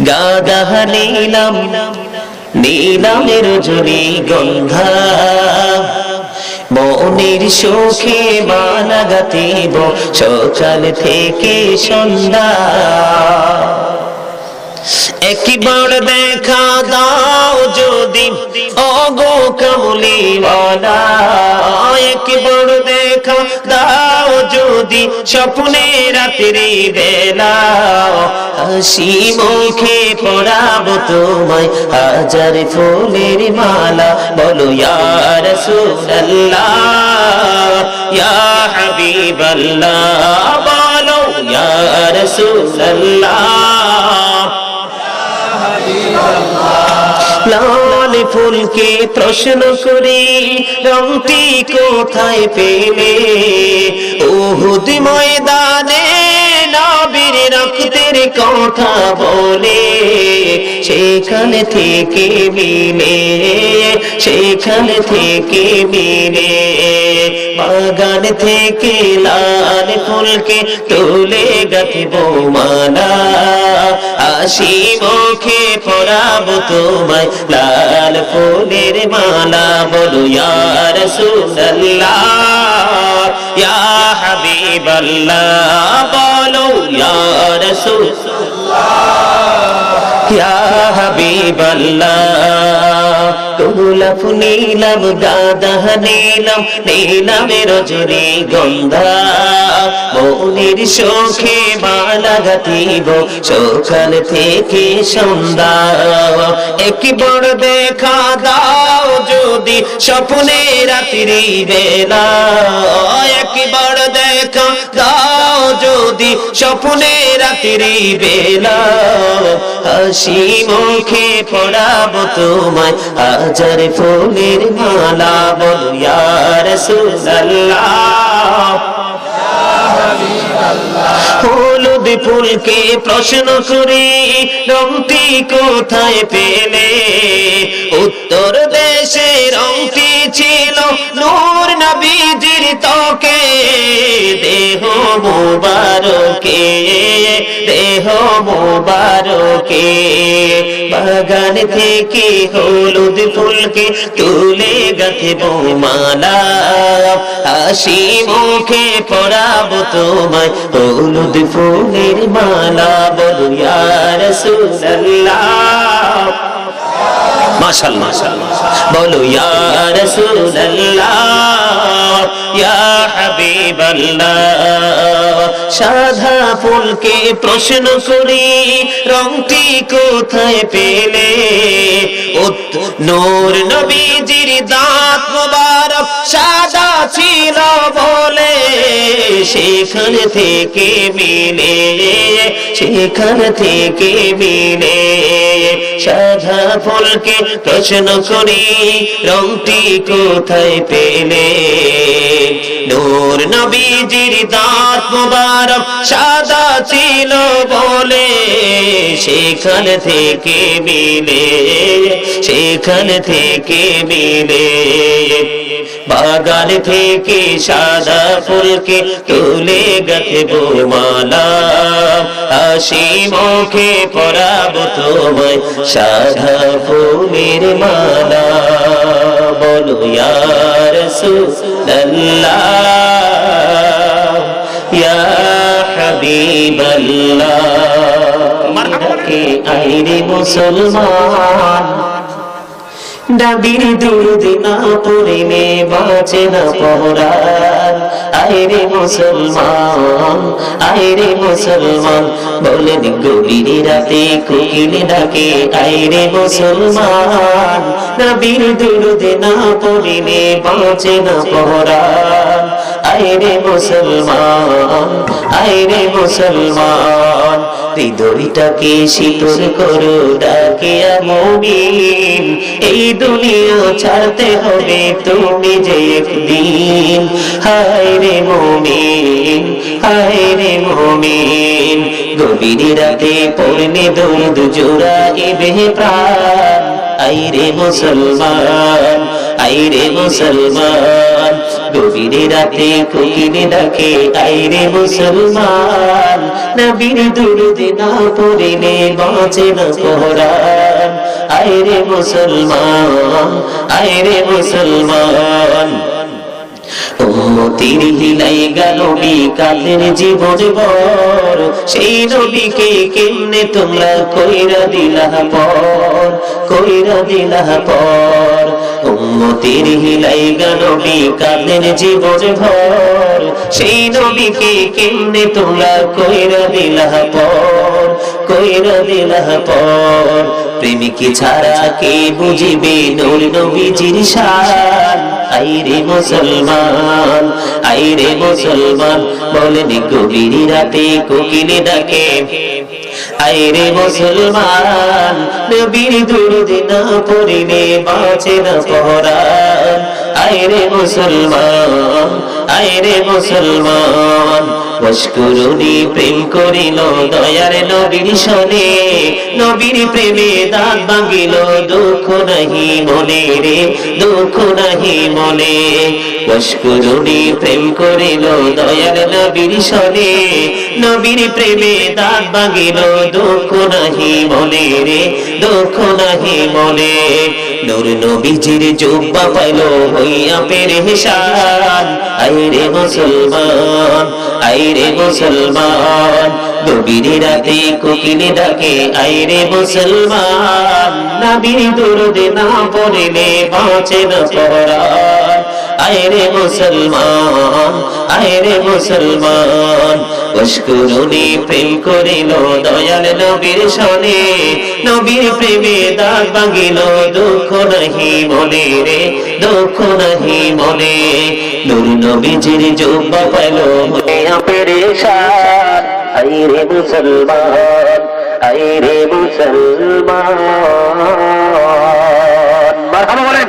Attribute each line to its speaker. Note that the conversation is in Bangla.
Speaker 1: গাদা নীলাম, নীলামের জুড়ি গন্ধা মনের সুখে মালা গাতিব সকাল থেকে সন্ধ্যা। একবার দেখা দাও যদি, অগো কমলিওয়ালা। একবার দেখা যদি স্বপ্নে রাত্রি বেলা হাসি মুখে পড়াবো তোমায়, হাজার ফুলের মালা, বলো ইয়ার সুল্লাহ ইয়া হাবিবাল্লাহ, বলো ইয়ার সুল্লাহ লাল ফুলকে প্রশ্ন করি, রংটি কোথায় পেলে? ওহুদ ময়দানে নবীর রক্তের কথা বলে, সেখানে থেকে মিলে, সেখানে থেকে মিলে। বাগান থেকে লাল ফুলকে তুলে গাঁথব মালা। হাসি মুখে পরাবো তোমায় লাল ফুলের মালা। বলো ইয়ার ইয়া হাবিবাল্লাহ, বলো ইয়ার ইয়া হাবিবাল্লাহ। গোলাপ নীলাম গাদা নীলাম নীলামের রজনী গন্ধা। মনের শোখে মালা গাতিব সকাল থেকে সন্ধ্যা। একবার দেখা দাও যদি স্বপ্নে রাত্রি বেলা। একবার দেখা দাও যদি স্বপ্নে রাত্রি বেলা। হাসি মুখে পড়াবো তোমায়। হাজার ফুলের মালা বল ইয়ার হলুদ ফুলকে প্রশ্ন করি রংটি কোথায় পেলে? উত্তর দেশে রংটি ছিল নূর নবীজির তকে দেহ মুবারকে দেহ মুবারকে, বাগান থেকে হলুদ ফুলকে তুলে গাথে মালা। হাসি মুখে পড়াবো তোমায়, হলুদ ফুলের মালা বলো ইয়ার সুল্লাহ বলো সাদা ফুলকে প্রশ্ন করি, রংটি কোথায় পেলে? নূর নবীজির দাঁত মোবারক সাদা ছিল বলে সেখান থেকে মিলে, সেখান থেকে মিলে। সাদা ফুলকে প্রশ্ন করি, রংটি কোথায় পেলে? নূর নবীজির দাঁত মোবারক সাদা ছিল বলে সেখান থেকে মিলে, সেখান থেকে মিলে। বাগান থেকে সাদা ফুলকে তুলে গাথে মালা হাসি মুখে পরাবো তোমায় সাদা ফুলের মালা। বলো ইয়ার সুল্লাহ ইয়া হাবিবাল্লাহ আইরে মুসলমান? ডাবির দুরুদ না পড়িলে বাঁচে না পহরার আইরে মুসলমান আইরে মুসলমান, বলেন গভীর রাতে কোকিল ডাকে আইরে মুসলমান ডাবির দুরুদ না পড়িলে বাঁচে না পহরার আইরে মুসলমান আইরে মুসলমান। হৃদয়টাকে শীতল করো ডাকে মমিন এই দুনিয়া ছাড়তে হবে তুমি যে একদিন। হায় রে মমিন, হায় রে মমিন। গভীর রাতে পড়লে দৌদ জোড়া ইবে প্রাণ। আইরে মুসলমান আইরে মুসলমান। গভীর রাতে কোকিল ডাকে আইরে মুসলমান। নবীর দুরুদ না পড়িলে বাঁচে না পরাণ আইরে মুসলমান আইরে মুসলমান। উম্মতির হিলাই গেল বিকালের জীবন বর সেই নবীকে কেমনে তোমরা কইরা দিলা পর, কইরা দিলা পর? উম্মতির হিলাই গেল বিকালের জীবন ভর। সেই নবীকে কেমনে তোমরা কইরা দিলা পর? কইরা দিলা পর? প্রেমিকে ছাড়া কে বুঝিবে নূর নবীজির শান? আইরে মুসলমান আইরে মুসলমান, বলেন গভীর রাতে কোকিলে ডাকে। আইরে মুসলমান, নবীর দুরুদ না পড়িলে বাঁচে না পহরান আইরে মুসলমান আইরে মুসলমান বস্করুনি প্রেম করিল দয়ার নবীর সনে। নবীর প্রেমে দাঁত ভাঙিল, দুঃখ নাহি মনে রে, দুঃখ নাহি মনে। বস্করুনি প্রেম করিল দয়ার নবীর সনে। নবীর প্রেমে দাঁত ভাঙিল, দুঃখ নাহি মনে রে, দুঃখ নাহি বলে নূর নবীজির জুব্বা পাইল হইয়া পেরেশান। আইরে মুসলমান আইরে মুসলমান, নবীর রাতে কোকিলে ডাকে, আইরে মুসলমান। নবীর দুরুদ না পড়িলে বাঁচে না পরাণ। আয়রে মুসলমান আয়রে মুসলমান। অস্করণে প্রেম করিল দয়াল নবীর সনে নবীর প্রেমে দাগ ভাঙিল, দুঃখ নাহি বলে রে, দুঃখ নাহি বলে নূর নবীজির জুব্বা পেল পেরেশান আইরে মুসলমান আইরে মুসলমান। মারহাবা বলেন।